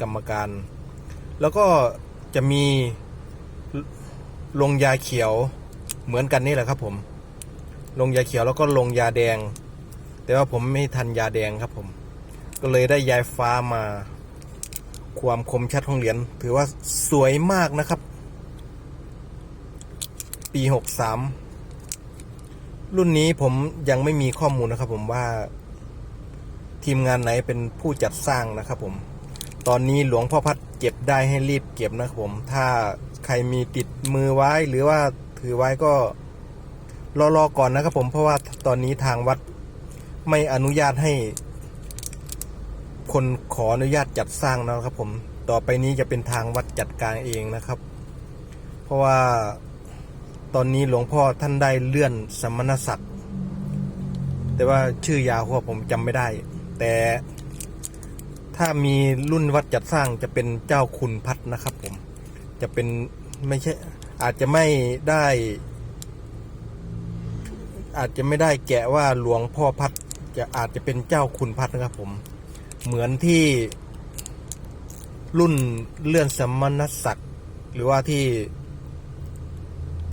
กรรมการ แล้วก็จะมีลงยาเขียวเหมือนกันนี่แหละครับผม ลงยาเขียวแล้วก็ลงยาแดง แต่ว่าผมไม่ทันยาแดงครับผม ก็เลยได้ยายฟ้ามา ความคมชัดของเหรียญถือว่าสวยมากนะครับ ปีหกสามรุ่นนี้ผมยังไม่มีข้อมูลนะครับผมว่าทีมงานไหนเป็นผู้จัดสร้างนะครับผม ตอนนี้หลวงพ่อพัดเก็บได้ให้รีบเก็บนะครับผม ถ้าใครมีติดมือไว้หรือว่าถือไว้ก็รอรอก่อนนะครับผมเพราะว่าตอนนี้ทางวัดไม่อนุญาตให้ คนขออนุญาตจัดสร้างนะครับผม ต่อไปนี้จะเป็นทางวัดจัดการเองนะครับ เพราะว่าตอนนี้หลวงพ่อท่านได้เลื่อนสมณศักดิ์แต่ว่าชื่อยาวพราะผมจำไม่ได้ แต่ ถ้ามีรุ่นวัดจัดสร้างจะเป็นเจ้าคุณพัดนะครับ ผม จะเป็นไม่ใช่ อาจจะไม่ได้ อาจจะไม่ได้แกะว่าหลวงพ่อพัด จะอาจจะเป็นเจ้าคุณพัดนะครับ ผม เหมือนที่รุ่นเลื่อนสมณศักดิ์หรือว่าที่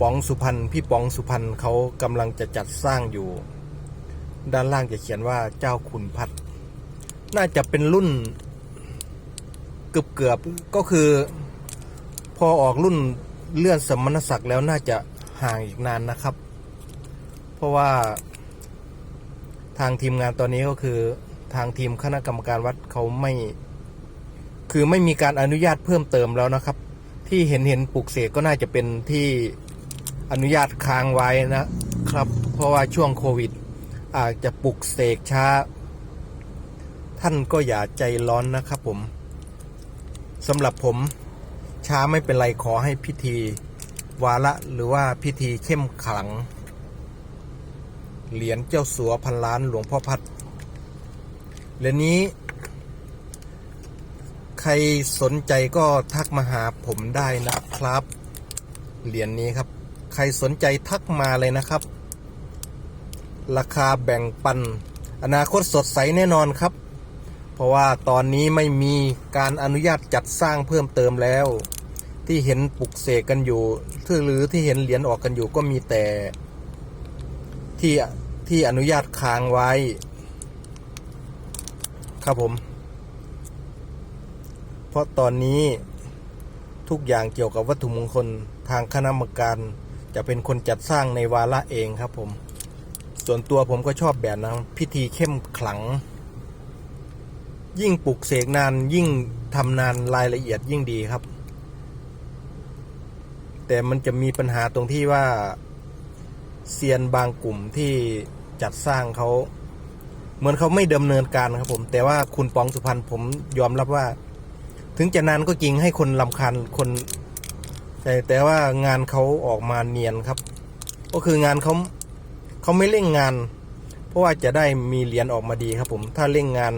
ป๋องสุพรรณพี่ป๋องสุพรรณเขากำลังจะจัดสร้างอยู่ ด้านล่างจะเขียนว่าเจ้าคุณพัด น่าจะเป็นรุ่น เกือบเกือบๆก็คือ พอออกรุ่นเลื่อนสมณศักดิ์แล้วน่าจะห่างอีกนานนะครับ เพราะว่า ทางทีมงานตอนนี้ก็คือ ทางทีมคณะกรรมการวัดเขาไม่ คือไม่มีการอนุญาตเพิ่มเติมแล้วนะครับ ที่เห็นเห็นปลูกเสกก็น่าจะเป็นที่อนุญาตค้างไว้นะครับ เพราะว่าช่วงโควิด อาจจะปลุกเสกช้า ท่านก็อย่าใจร้อนนะครับผม สำหรับผมช้าไม่เป็นไรขอให้พิธี วาระหรือว่าพิธีเข้มขลัง เหรียญเจ้าสัวพันล้านหลวงพ่อพัดเหรียญนี้ ใครสนใจก็ทักมาหาผมได้นะครับ เหรียญนี้ครับ ใครสนใจทักมาเลยนะครับ ราคาแบ่งปัน อนาคตสดใสแน่นอนครับ เพราะว่าตอนนี้ไม่มีการอนุญาตจัดสร้างเพิ่มเติมแล้ว ที่เห็นปลุกเสกกันอยู่หรือที่เห็นเหรียญออกกันอยู่ก็มีแต่ที่ที่อนุญาตค้างไว้ ครับผม เพราะตอนนี้ทุกอย่างเกี่ยวกับวัตถุมงคลทางคณะกรรมการจะเป็นคนจัดสร้างในวาระเองครับผม ส่วนตัวผมก็ชอบแบบนะพิธีเข้มขลัง ยิ่งปลุกเสกนานยิ่งทำนานรายละเอียดยิ่งดีครับ แต่มันจะมีปัญหาตรงที่ว่าเซียนบางกลุ่มที่จัดสร้างเขาเหมือนเขาไม่ดำเนินการครับผม แต่ว่าคุณปองสุพรรณผมยอมรับว่า ถึงจะนานก็จริงให้คนลำคาญคนแต่แต่ว่างานเขาออกมาเนียนครับ ก็คืองานเขาเขาไม่เร่งงาน เพราะว่าจะได้มีเหรียญออกมาดีครับผมถ้าเร่งงาน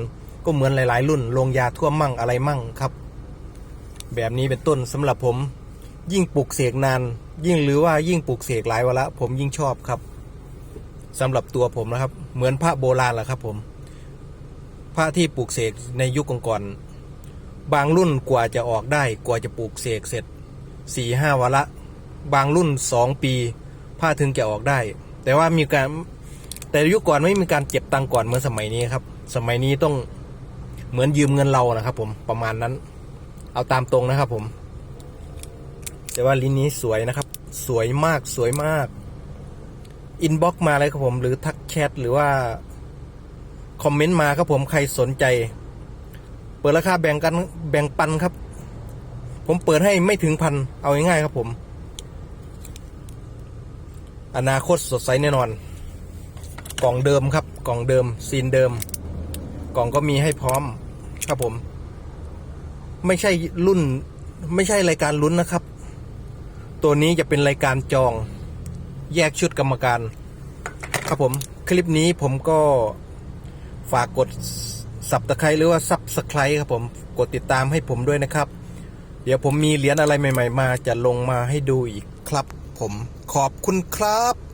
ก็เหมือนหลาย ๆ รุ่นลงยาทั่วมั่งอะไรมั่งครับ แบบนี้เป็นต้นสำหรับผม ยิ่งปลูกเสกนาน ยิ่งหรือว่ายิ่งปลูกเสกหลายวาระผมยิ่งชอบครับสำหรับตัวผมนะครับ เหมือนพระโบราณแหละครับ ผม พระที่ปลูกเสกในยุคก่อนๆบางรุ่นกว่าจะออกได้กว่าจะปลูกเสกเสร็จสี่ห้าวาระบางรุ่นสองปีผ้าถึงจะออกได้ แต่ว่ามีการแต่ยุคก่อนไม่มีการเก็บตังก่อนเหมือนสมัยนี้ครับ สมัยนี้ต้อง เหมือนยืมเงินเรานะครับผมประมาณนั้น เอาตามตรงนะครับผม แต่ว่าลิ้นนี้สวยนะครับ สวยมากสวยมากอินบ็อกมาเลยครับผม หรือทักแชทหรือว่า คอมเมนต์มาครับผมใครสนใจ เปิดราคาแบ่งกันแบ่งปันครับ ผมเปิดให้ไม่ถึงพัน เอาง่ายๆครับผม อนาคตสดใสแน่นอน กล่องเดิมครับ กล่องเดิมซีนเดิม กล่องก็มีให้พร้อม ครับผม ไม่ใช่รุ่น ไม่ใช่รายการลุ้นนะครับ ตัวนี้จะเป็นรายการจอง แยกชุดกรรมการ ครับผม คลิปนี้ผมก็ฝากกดสับตะไคร้หรือว่าซับสไครครับผมกดติดตามให้ผมด้วยนะครับ เดี๋ยวผมมีเหรียญอะไรใหม่ ๆ มาจะลงมาให้ดูอีกครับ ผมขอบคุณครับ